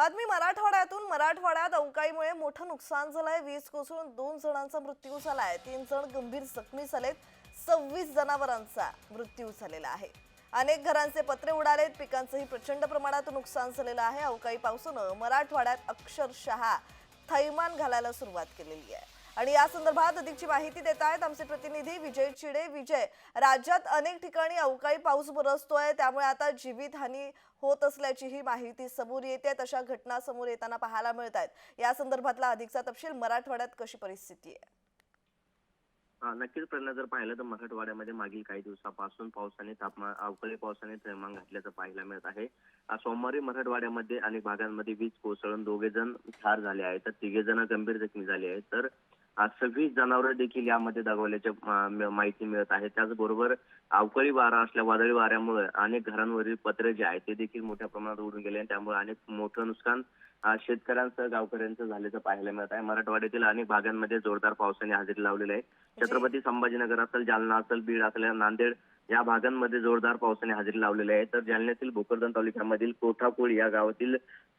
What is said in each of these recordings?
बातमी मराठवाड्यातून. मराठवाड्यात अवकाळीमुळे मोठं नुकसान झालंय. वीज कोसळून दोन जणांचा मृत्यू झालाय. तीन जण गंभीर जखमी झालेत. सव्वीस जनावरांचा मृत्यू झालेला आहे. अनेक घरांचे पत्रे उडालेत. पिकांचंही प्रचंड प्रमाणात नुकसान झालेलं आहे. अवकाळी पावसानं मराठवाड्यात अक्षरशः थैमान घालायला सुरुवात केलेली आहे. आणि या संदर्भात अधिकची माहिती देत आहेत आमचे प्रतिनिधी विजय चिडे. विजय राज्यात अनेक ठिकाणी अवकाळी पाऊस बरसतोय त्यामुळे आता जीवितहानी होत असल्याची ही माहिती समोर येते तशा घटना समोर येताना पाहायला मिळत आहेत या संदर्भातला अधिकचा तपशील मराठवाड्यात कशी परिस्थिती आहे? नक्कीच प्रेरणा जर पाहिलं तर मराठवाड्यामध्ये मागील काही दिवसापासून पावसाने तापमान अवकाळी पावसाने थैमान घातल्याचं पाहायला मिळत आहे. सोमवारी मराठवाड्यामध्ये अनेक भागांमध्ये वीज कोसळून दोघे जण ठार झाले आहेत. तर तिघे जण गंभीर जखमी झाले आहेत. तर सव्वीस जनावरं देखील यामध्ये दगावल्याच्या माहिती मिळत आहे. त्याचबरोबर अवकाळी वारा असल्या वादळी वाऱ्यामुळे अनेक घरांवरील पत्रे जे आहेत ते देखील मोठ्या प्रमाणात उडून गेले. त्यामुळे अनेक मोठं नुकसान अं, शेतकऱ्यांसह गावकऱ्यांचं झाल्याचं पाहायला मिळत आहे. मराठवाड्यातील अनेक भागांमध्ये जोरदार पावसाने हजेरी लावलेली आहे. छत्रपती संभाजीनगर असेल जालना असेल बीड असेल नांदेड या भागांमध्ये जोरदार पावसाने हजेरी लावलेली आहे. तर जालन्यातील भोकरदन तालुक्यामधील कोठाकोळ या गावातील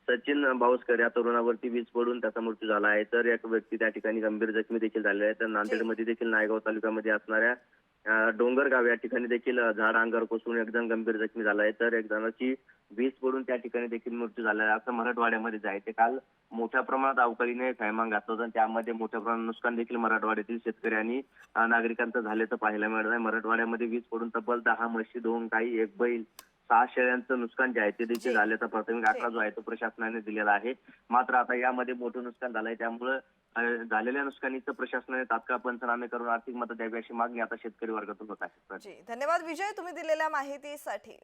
सचिन बावस्कर या तरुणावरती वीज पडून त्याचा मृत्यू झाला आहे. तर एक व्यक्ती त्या ठिकाणी गंभीर जखमी देखील झालेला आहे. तर नांदेडमध्ये देखील नायगाव तालुक्यामध्ये असणाऱ्या डोंगरगाव या ठिकाणी देखील झाड अंगावर कोसळून एक जण गंभीर जखमी झाला आहे. तर एक जणाची वीज पडून त्या ठिकाणी देखील मृत्यू झाला आहे असं मराठवाड्यामध्ये जे आहे ते काल मोठ्या प्रमाणात अवकाळीने थैमान घातलं होतं त्यामध्ये मोठ्या प्रमाणात नुकसान देखील मराठवाड्यातील शेतकरी आणि नागरिकांचं झाल्याचं पाहायला मिळत आहे मराठवाड्यामध्ये वीज पडून तब्बल दहा म्हशी दोन गाई एक बैल सहा शेळ्यांचं नुकसान जे आहे ते देखील. झाल्याचा प्राथमिक आकडा जो. आहे तो प्रशासनाने दिलेला आहे. मात्र आता यामध्ये मोठं नुकसान झालंय. त्यामुळं झालेल्या नुकसानीचं प्रशासनाने तात्काळ पंचनामे करून आर्थिक मदत द्यावी अशी मागणी आता शेतकरी वर्गातून होत आहे. धन्यवाद विजय तुम्ही दिलेल्या माहितीसाठी.